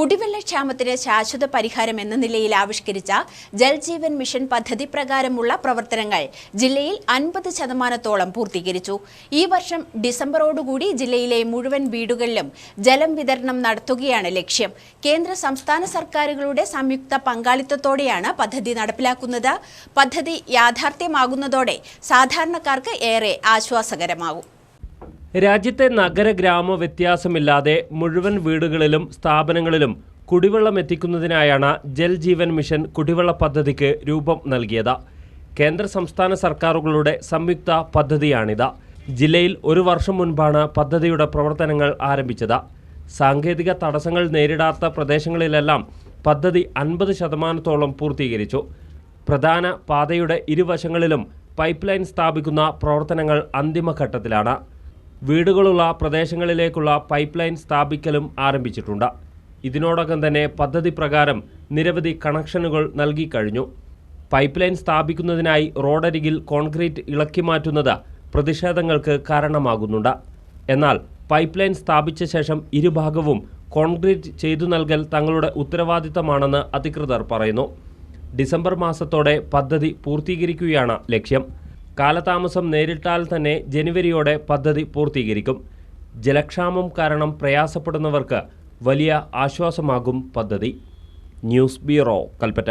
കുടിവെള്ളക്ഷാമത്തിന് ശാശ്വത പരിഹാരം എന്ന നിലയിൽ ആവിഷ്കരിച്ച ജൽജീവൻ മിഷൻ പദ്ധതി പ്രകാരമുള്ള പ്രവർത്തനങ്ങൾ ജില്ലയിൽ അൻപത് ശതമാനത്തോളം പൂർത്തീകരിച്ചു. ഈ വർഷം ഡിസംബറോടുകൂടി ജില്ലയിലെ മുഴുവൻ വീടുകളിലും ജലം വിതരണം നടത്തുകയാണ് ലക്ഷ്യം. കേന്ദ്ര സംസ്ഥാന സർക്കാരുകളുടെ സംയുക്ത പങ്കാളിത്തത്തോടെയാണ് പദ്ധതി നടപ്പിലാക്കുന്നത്. പദ്ധതി യാഥാർത്ഥ്യമാകുന്നതോടെ സാധാരണക്കാർക്ക് ഏറെ ആശ്വാസകരമാകും. രാജ്യത്തെ നഗര ഗ്രാമ വ്യത്യാസമില്ലാതെ മുഴുവൻ വീടുകളിലും സ്ഥാപനങ്ങളിലും കുടിവെള്ളം എത്തിക്കുന്നതിനായാണ് ജൽ ജീവൻ മിഷൻ കുടിവെള്ള പദ്ധതിക്ക് രൂപം നൽകിയത്. കേന്ദ്ര സംസ്ഥാന സർക്കാരുകളുടെ സംയുക്ത പദ്ധതിയാണിത്. ജില്ലയിൽ ഒരു വർഷം മുൻപാണ് പദ്ധതിയുടെ പ്രവർത്തനങ്ങൾ ആരംഭിച്ചത്. സാങ്കേതിക തടസ്സങ്ങൾ നേരിടാത്ത പ്രദേശങ്ങളിലെല്ലാം പദ്ധതി അൻപത് ശതമാനത്തോളം പൂർത്തീകരിച്ചു. പ്രധാന പാതയുടെ ഇരുവശങ്ങളിലും പൈപ്പ് ലൈൻ സ്ഥാപിക്കുന്ന പ്രവർത്തനങ്ങൾ അന്തിമഘട്ടത്തിലാണ്. വീടുകളുള്ള പ്രദേശങ്ങളിലേക്കുള്ള പൈപ്പ് ലൈൻ സ്ഥാപിക്കലും ആരംഭിച്ചിട്ടുണ്ട്. ഇതിനോടകം തന്നെ പദ്ധതി പ്രകാരം നിരവധി കണക്ഷനുകൾ നൽകിക്കഴിഞ്ഞു പൈപ്പ് ലൈൻ സ്ഥാപിക്കുന്നതിനായി റോഡരികിൽ കോൺക്രീറ്റ് ഇളക്കി മാറ്റുന്നത് പ്രതിഷേധങ്ങൾക്ക് കാരണമാകുന്നുണ്ട്. എന്നാൽ പൈപ്പ് ലൈൻ സ്ഥാപിച്ച ശേഷം ഇരുഭാഗവും കോൺക്രീറ്റ് ചെയ്തു നൽകൽ തങ്ങളുടെ ഉത്തരവാദിത്തമാണെന്ന് അധികൃതർ പറയുന്നു. ഡിസംബർ മാസത്തോടെ പദ്ധതി പൂർത്തീകരിക്കുകയാണ് ലക്ഷ്യം. കാലതാമസം നേരിട്ടാൽ തന്നെ ജനുവരിയോടെ പദ്ധതി പൂർത്തീകരിക്കും. ജലക്ഷാമം കാരണം പ്രയാസപ്പെടുന്നവർക്ക് വലിയ ആശ്വാസമാകും പദ്ധതി. News bureau Kalpetta.